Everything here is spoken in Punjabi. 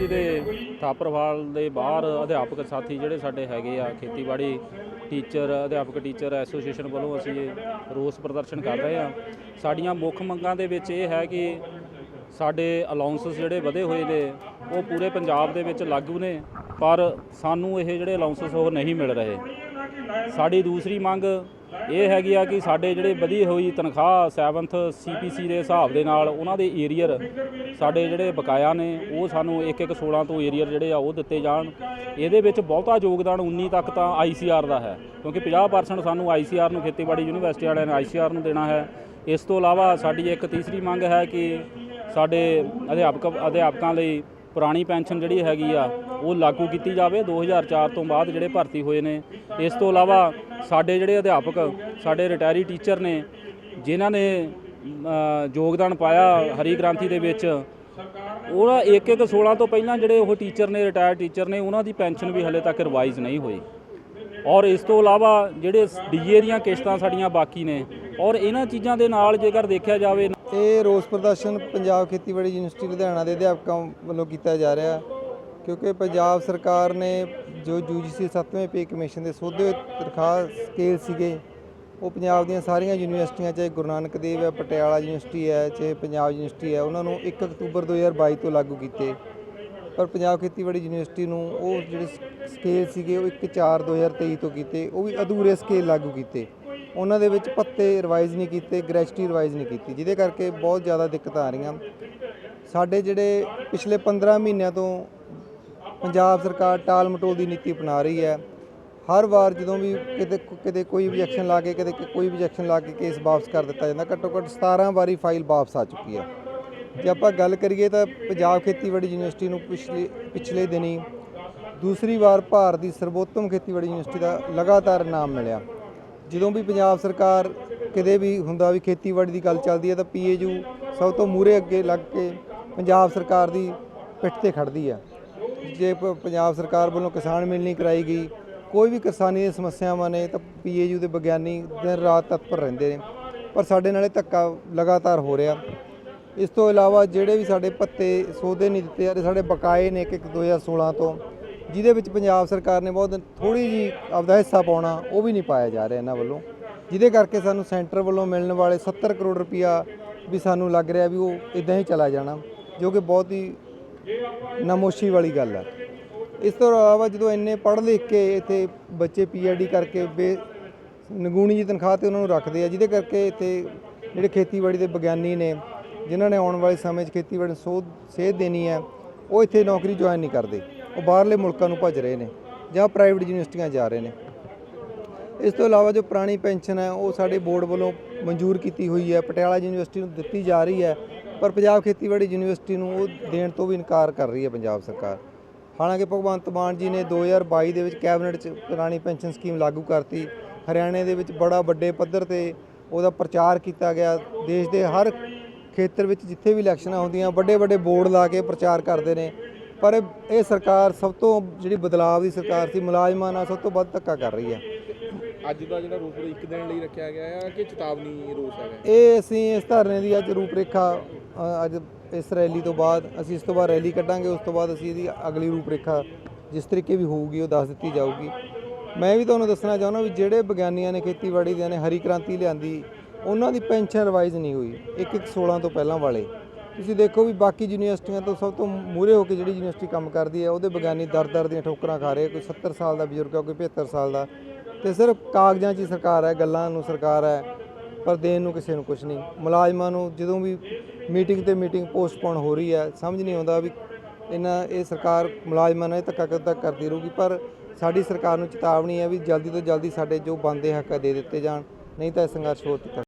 ਯੂਨੀਵਰਸਿਟੀ ਦੇ ਥਾਪਰਵਾਲ ਦੇ ਬਾਹਰ ਅਧਿਆਪਕ ਸਾਥੀ ਜਿਹੜੇ ਸਾਡੇ ਹੈਗੇ ਆ, ਖੇਤੀਬਾੜੀ ਟੀਚਰ, ਅਧਿਆਪਕ ਟੀਚਰ ਐਸੋਸੀਏਸ਼ਨ ਵੱਲੋਂ ਅਸੀਂ ਇਹ ਰੋਸ ਪ੍ਰਦਰਸ਼ਨ ਕਰ ਰਹੇ ਆ। ਸਾਡੀਆਂ ਮੁੱਖ ਮੰਗਾਂ ਦੇ ਵਿੱਚ ਇਹ ਹੈ ਕਿ ਸਾਡੇ ਅਲਾਉਂਸਸ ਜਿਹੜੇ ਵਧੇ ਹੋਏ ਨੇ, ਉਹ ਪੂਰੇ ਪੰਜਾਬ ਦੇ ਵਿੱਚ ਲਾਗੂ ਨੇ, ਪਰ ਸਾਨੂੰ ਇਹ ਜਿਹੜੇ ਅਲਾਉਂਸਸ ਉਹ ਨਹੀਂ ਮਿਲ ਰਹੇ। ਸਾਡੀ ਦੂਸਰੀ ਮੰਗ ਇਹ ਹੈਗੀ ਆ ਕਿ ਸਾਡੇ ਜਿਹੜੇ ਵਧੀ ਹੋਈ ਤਨਖਾਹ 7th ਸੀਪੀਸੀ ਦੇ ਹਿਸਾਬ ਦੇ ਨਾਲ ਉਹਨਾਂ ਦੇ ਏਰੀਅਰ ਸਾਡੇ ਜਿਹੜੇ ਬਕਾਇਆ ਨੇ, ਉਹ ਸਾਨੂੰ 1 1 16 ਤੋਂ ਏਰੀਅਰ ਜਿਹੜੇ ਆ ਉਹ ਦਿੱਤੇ ਜਾਣ। ਇਹਦੇ ਵਿੱਚ ਬਹੁਤਾ ਯੋਗਦਾਨ 19 ਤੱਕ ਤਾਂ ਆਈਸੀਆਰ ਦਾ ਹੈ, ਕਿਉਂਕਿ 50% ਸਾਨੂੰ ਆਈਸੀਆਰ ਨੂੰ ਖੇਤੀਬਾੜੀ ਯੂਨੀਵਰਸਿਟੀ ਵਾਲਿਆਂ ਨੇ ਆਈਸੀਆਰ ਨੂੰ ਦੇਣਾ ਹੈ। ਇਸ ਤੋਂ ਇਲਾਵਾ ਸਾਡੀ ਇੱਕ ਤੀਸਰੀ ਮੰਗ ਹੈ ਕਿ ਸਾਡੇ ਅਧਿਆਪਕ, ਅਧਿਆਪਕਾਂ ਲਈ ਪੁਰਾਣੀ ਪੈਨਸ਼ਨ ਜਿਹੜੀ ਹੈਗੀ ਆ, ਉਹ ਲਾਗੂ ਕੀਤੀ ਜਾਵੇ। 2004 ਤੋਂ ਬਾਅਦ ਜਿਹੜੇ ਭਰਤੀ ਹੋਏ ਨੇ। ਇਸ ਤੋਂ ਇਲਾਵਾ ਸਾਡੇ ਜਿਹੜੇ ਅਧਿਆਪਕ, ਸਾਡੇ ਰਿਟਾਇਰੀ ਟੀਚਰ ਨੇ, ਜਿਨ੍ਹਾਂ ਨੇ ਯੋਗਦਾਨ ਪਾਇਆ ਹਰੀ ਕ੍ਰਾਂਤੀ ਦੇ ਵਿੱਚ ਉਹਨਾਂ ਇੱਕ ਇੱਕ 16 ਤੋਂ ਪਹਿਲਾਂ ਜਿਹੜੇ ਉਹ ਟੀਚਰ ਨੇ ਰਿਟਾਇਰ ਟੀਚਰ ਨੇ, ਉਹਨਾਂ ਦੀ ਪੈਨਸ਼ਨ ਵੀ ਹਲੇ ਤੱਕ ਰਿਵਾਈਜ਼ ਨਹੀਂ ਹੋਈ। ਔਰ ਇਸ ਤੋਂ ਇਲਾਵਾ ਜਿਹੜੇ ਡੀਏ ਦੀਆਂ ਕਿਸ਼ਤਾਂ ਸਾਡੀਆਂ ਬਾਕੀ ਨੇ, ਔਰ ਇਹਨਾਂ ਚੀਜ਼ਾਂ ਦੇ ਨਾਲ ਜੇਕਰ ਦੇਖਿਆ ਜਾਵੇ ਇਹ ਰੋਸ ਪ੍ਰਦਰਸ਼ਨ ਪੰਜਾਬ ਖੇਤੀਬਾੜੀ ਯੂਨੀਵਰਸਿਟੀ ਲੁਧਿਆਣਾ ਦੇ ਅਧਿਆਪਕਾਂ ਵੱਲੋਂ ਕੀਤਾ ਜਾ ਰਿਹਾ, ਕਿਉਂਕਿ ਪੰਜਾਬ ਸਰਕਾਰ ਨੇ ਜੋ ਯੂਜੀਸੀ 7ਵੇਂ ਪੇ ਕਮਿਸ਼ਨ ਦੇ ਸੋਧੇ ਹੋਏ ਤਨਖਾਹ ਸਕੇਲ ਸੀਗੇ, ਉਹ ਪੰਜਾਬ ਦੀਆਂ ਸਾਰੀਆਂ ਯੂਨੀਵਰਸਿਟੀਆਂ, ਚਾਹੇ ਗੁਰੂ ਨਾਨਕ ਦੇਵ ਹੈ, ਪਟਿਆਲਾ ਯੂਨੀਵਰਸਿਟੀ ਹੈ, ਚਾਹੇ ਪੰਜਾਬ ਯੂਨੀਵਰਸਿਟੀ ਹੈ, ਉਹਨਾਂ ਨੂੰ 1 ਅਕਤੂਬਰ 2022 ਤੋਂ ਲਾਗੂ ਕੀਤੇ। ਪਰ ਪੰਜਾਬ ਖੇਤੀਬਾੜੀ ਯੂਨੀਵਰਸਿਟੀ ਨੂੰ ਉਹ ਜਿਹੜੇ ਸਕੇਲ ਸੀਗੇ, ਉਹ 1 4 2023 ਤੋਂ ਕੀਤੇ, ਉਹ ਵੀ ਅਧੂਰੇ ਸਕੇਲ ਲਾਗੂ ਕੀਤੇ। ਉਹਨਾਂ ਦੇ ਵਿੱਚ ਪੱਤੇ ਰਿਵਾਈਜ਼ ਨਹੀਂ ਕੀਤੇ ਗ੍ਰੈਜੂਏਟੀ ਰਿਵਾਈਜ਼ ਨਹੀਂ ਕੀਤੀ, ਜਿਹਦੇ ਕਰਕੇ ਬਹੁਤ ਜ਼ਿਆਦਾ ਦਿੱਕਤਾਂ ਆ ਰਹੀਆਂ। ਸਾਡੇ ਜਿਹੜੇ ਪਿਛਲੇ 15 ਮਹੀਨਿਆਂ ਤੋਂ ਪੰਜਾਬ ਸਰਕਾਰ ਟਾਲ ਮਟੋਲ ਦੀ ਨੀਤੀ ਅਪਣਾ ਰਹੀ ਹੈ। ਹਰ ਵਾਰ ਜਦੋਂ ਵੀ ਕਿਤੇ ਕਿਤੇ ਕੋਈ ਆਬਜੈਕਸ਼ਨ ਲਾ ਕੇ, ਕਿਤੇ ਕੋਈ ਆਬਜੈਕਸ਼ਨ ਲਾ ਕੇ ਕੇਸ ਵਾਪਸ ਕਰ ਦਿੱਤਾ ਜਾਂਦਾ, ਘੱਟੋ ਘੱਟ 17 ਵਾਰੀ ਫਾਈਲ ਵਾਪਸ ਆ ਚੁੱਕੀ ਹੈ। ਜੇ ਆਪਾਂ ਗੱਲ ਕਰੀਏ ਤਾਂ ਪੰਜਾਬ ਖੇਤੀਬਾੜੀ ਯੂਨੀਵਰਸਿਟੀ ਨੂੰ ਪਿਛਲੇ ਪਿਛਲੇ ਦਿਨੀ ਦੂਸਰੀ ਵਾਰ ਭਾਰਤ ਦੀ ਸਰਵੋਤਮ ਖੇਤੀਬਾੜੀ ਯੂਨੀਵਰਸਿਟੀ ਦਾ ਲਗਾਤਾਰ ਨਾਮ ਮਿਲਿਆ। ਜਦੋਂ ਵੀ ਪੰਜਾਬ ਸਰਕਾਰ ਕਿਤੇ ਵੀ ਹੁੰਦਾ ਵੀ ਖੇਤੀਬਾੜੀ ਦੀ ਗੱਲ ਚੱਲਦੀ ਹੈ ਤਾਂ ਪੀਏਯੂ ਸਭ ਤੋਂ ਮੂਹਰੇ ਅੱਗੇ ਲੱਗ ਕੇ ਪੰਜਾਬ ਸਰਕਾਰ ਦੀ ਪਿੱਠ ਤੇ ਖੜਦੀ ਹੈ। ਜੇ ਪ- ਪੰਜਾਬ ਸਰਕਾਰ ਵੱਲੋਂ ਕਿਸਾਨ ਮਿਲ ਨਹੀਂ ਕਰਾਈ ਗਈ, ਕੋਈ ਵੀ ਕਿਸਾਨੀ ਦੀਆਂ ਸਮੱਸਿਆਵਾਂ ਨੇ ਤਾਂ ਪੀਏਯੂ ਦੇ ਵਿਗਿਆਨੀ ਦਿਨ ਰਾਤ ਤਤਪਰ ਰਹਿੰਦੇ ਨੇ। ਪਰ ਸਾਡੇ ਨਾਲੇ ਧੱਕਾ ਲਗਾਤਾਰ ਹੋ ਰਿਹਾ। ਇਸ ਤੋਂ ਇਲਾਵਾ ਜਿਹੜੇ ਵੀ ਸਾਡੇ ਪੱਤੇ ਸੌਦੇ ਨਹੀਂ ਦਿੱਤੇ ਜਾ ਰਹੇ ਸਾਡੇ ਬਕਾਏ ਨੇ ਇੱਕ ਇੱਕ 2016 ਤੋਂ, ਜਿਹਦੇ ਵਿੱਚ ਪੰਜਾਬ ਸਰਕਾਰ ਨੇ ਬਹੁਤ ਥੋੜੀ ਜੀ ਆਪਦਾ ਹਿੱਸਾ ਪਾਉਣਾ, ਉਹ ਵੀ ਨਹੀਂ ਪਾਇਆ ਜਾ ਰਿਹਾ ਇਹਨਾਂ ਵੱਲੋਂ। ਜਿਹਦੇ ਕਰਕੇ ਸਾਨੂੰ ਸੈਂਟਰ ਵੱਲੋਂ ਮਿਲਣ ਵਾਲੇ 70 ਕਰੋੜ ਰੁਪਇਆ ਵੀ ਸਾਨੂੰ ਲੱਗ ਰਿਹਾ ਵੀ ਉਹ ਇਦਾਂ ਹੀ ਚਲਾ ਜਾਣਾ, ਜੋ ਕਿ ਬਹੁਤ ਹੀ ਨਮੋਸ਼ੀ ਵਾਲੀ ਗੱਲ ਹੈ ਇਸ ਤੋਂ ਇਲਾਵਾ ਜਦੋਂ ਇੰਨੇ ਪੜ੍ਹ ਲਿਖ ਕੇ ਇੱਥੇ ਬੱਚੇ ਪੀਐਚਡੀ ਕਰਕੇ ਬੇ ਨਗੂਣੀ ਜੀ ਤਨਖਾਹ ਤੇ ਉਹਨਾਂ ਨੂੰ ਰੱਖਦੇ ਆ, ਜਿਹਦੇ ਕਰਕੇ ਇੱਥੇ ਜਿਹੜੇ ਖੇਤੀਬਾੜੀ ਦੇ ਵਿਗਿਆਨੀ ਨੇ, ਜਿਨ੍ਹਾਂ ਨੇ ਆਉਣ ਵਾਲੇ ਸਮੇਂ 'ਚ ਖੇਤੀਬਾੜੀ ਨੂੰ ਸੋਧ, ਸੇਧ ਦੇਣੀ ਹੈ ਉਹ ਇੱਥੇ ਨੌਕਰੀ ਜੁਆਇਨ ਨਹੀਂ ਕਰਦੇ। ਉਹ ਬਾਹਰਲੇ ਮੁਲਕਾਂ ਨੂੰ ਭੱਜ ਰਹੇ ਨੇ ਜਾਂ ਪ੍ਰਾਈਵੇਟ ਯੂਨੀਵਰਸਿਟੀਆਂ ਜਾ ਰਹੇ ਨੇ। ਇਸ ਤੋਂ ਇਲਾਵਾ ਜੋ ਪੁਰਾਣੀ ਪੈਨਸ਼ਨ ਹੈ ਉਹ ਸਾਡੇ ਬੋਰਡ ਵੱਲੋਂ ਮਨਜ਼ੂਰ ਕੀਤੀ ਹੋਈ ਹੈ ਪਟਿਆਲਾ ਯੂਨੀਵਰਸਿਟੀ ਨੂੰ ਦਿੱਤੀ ਜਾ ਰਹੀ ਹੈ ਪਰ ਪੰਜਾਬ ਖੇਤੀਬਾੜੀ ਯੂਨੀਵਰਸਿਟੀ ਨੂੰ ਉਹ ਦੇਣ ਤੋਂ ਵੀ ਇਨਕਾਰ ਕਰ ਰਹੀ ਹੈ ਪੰਜਾਬ ਸਰਕਾਰ। ਹਾਲਾਂਕਿ ਭਗਵੰਤ ਮਾਨ ਜੀ ਨੇ 2022 ਦੇ ਵਿੱਚ ਕੈਬਨਿਟ 'ਚ ਪੁਰਾਣੀ ਪੈਨਸ਼ਨ ਸਕੀਮ ਲਾਗੂ ਕਰਤੀ। ਹਰਿਆਣੇ ਦੇ ਵਿੱਚ ਬੜਾ ਵੱਡੇ ਪੱਧਰ ਤੇ ਉਹਦਾ ਪ੍ਰਚਾਰ ਕੀਤਾ ਗਿਆ। ਦੇਸ਼ ਦੇ ਹਰ ਖੇਤਰ ਵਿੱਚ ਜਿੱਥੇ ਵੀ ਇਲੈਕਸ਼ਨਾਂ ਹੁੰਦੀਆਂ ਵੱਡੇ ਵੱਡੇ ਬੋਰਡ ਲਾ ਕੇ ਪ੍ਰਚਾਰ ਕਰਦੇ ਨੇ। ਪਰ ਇਹ- ਸਰਕਾਰ ਸਭ ਤੋਂ ਜਿਹੜੀ ਬਦਲਾਵ ਦੀ ਸਰਕਾਰ ਸੀ, ਮੁਲਾਜ਼ਮਾਂ ਨਾਲ ਸਭ ਤੋਂ ਵੱਧ ਧੱਕਾ ਕਰ ਰਹੀ ਹੈ। ਅੱਜ ਦਾ ਜਿਹੜਾ ਰੂਪ ਇੱਕ ਦਿਨ ਲਈ ਰੱਖਿਆ ਗਿਆ ਹੈ ਕਿ ਚੇਤਾਵਨੀ ਰੋਸ ਹੈਗਾ ਇਹ ਅਸੀਂ ਇਸ ਧਰਨੇ ਦੀ ਅੱਜ ਰੂਪਰੇਖਾ ਅੱਜ ਇਸ ਰੈਲੀ ਤੋਂ ਬਾਅਦ ਅਸੀਂ ਇਸ ਤੋਂ ਬਾਅਦ ਰੈਲੀ ਕੱਢਾਂਗੇ, ਉਸ ਤੋਂ ਬਾਅਦ ਅਸੀਂ ਇਹਦੀ ਅਗਲੀ ਰੂਪਰੇਖਾ ਜਿਸ ਤਰੀਕੇ ਵੀ ਹੋਊਗੀ ਉਹ ਦੱਸ ਦਿੱਤੀ ਜਾਊਗੀ। ਮੈਂ ਵੀ ਤੁਹਾਨੂੰ ਦੱਸਣਾ ਚਾਹੁੰਦਾ ਵੀ ਜਿਹੜੇ ਵਿਗਿਆਨੀਆਂ ਨੇ ਖੇਤੀਬਾੜੀ ਦੇ ਨੇ, ਹਰੀ ਕ੍ਰਾਂਤੀ ਲਿਆਂਦੀ, ਉਹਨਾਂ ਦੀ ਪੈਨਸ਼ਨ ਰਿਵਾਈਜ਼ ਨਹੀਂ ਹੋਈ, ਇੱਕ ਇੱਕ 16 ਤੋਂ ਪਹਿਲਾਂ ਵਾਲੇ। ਤੁਸੀਂ ਦੇਖੋ ਵੀ ਬਾਕੀ ਯੂਨੀਵਰਸਿਟੀਆਂ ਤੋਂ ਸਭ ਤੋਂ ਮੂਹਰੇ ਹੋ ਕੇ ਜਿਹੜੀ ਯੂਨੀਵਰਸਿਟੀ ਕੰਮ ਕਰਦੀ ਹੈ, ਉਹਦੇ ਵਿਗਿਆਨੀ ਦਰ ਦਰ ਦੀਆਂ ਠੋਕਰਾਂ ਖਾ ਰਹੇ ਕੋਈ 70 ਸਾਲ ਦਾ ਬਜ਼ੁਰਗ ਹੈ, ਕੋਈ 75 ਸਾਲ ਦਾ। ਤੇ ਸਿਰਫ ਕਾਗਜ਼ਾਂ 'ਚ ਹੀ ਸਰਕਾਰ ਹੈ, ਗੱਲਾਂ ਨੂੰ ਸਰਕਾਰ ਹੈ, ਪਰ ਦੇਣ ਨੂੰ ਕਿਸੇ ਨੂੰ ਕੁਝ ਨਹੀਂ। ਮੁਲਾਜ਼ਮਾਂ ਨੂੰ ਜਦੋਂ ਵੀ ਮੀਟਿੰਗ ਤੇ ਮੀਟਿੰਗ ਪੋਸਟਪੋਨ ਹੋ ਰਹੀ ਹੈ, ਸਮਝ ਨਹੀਂ ਆਉਂਦਾ ਵੀ ਇਹਨਾਂ, ਇਹ ਸਰਕਾਰ ਮੁਲਾਜ਼ਮਾਂ ਨਾਲ ਇਹ ਧੱਕਾ ਕਦੋਂ ਤੱਕ ਕਰਦੀ ਰਹੂਗੀ, ਪਰ ਸਾਡੀ ਸਰਕਾਰ ਨੂੰ ਚੇਤਾਵਨੀ ਹੈ ਵੀ ਜਲਦੀ ਤੋਂ ਜਲਦੀ ਸਾਡੇ ਜੋ ਬੰਦੇ ਹੱਕ ਹੈ ਦੇ ਦਿੱਤੇ ਜਾਣ, ਨਹੀਂ ਤਾਂ ਇਹ ਸੰਘਰਸ਼ ਹੋਰ ਤੱਕ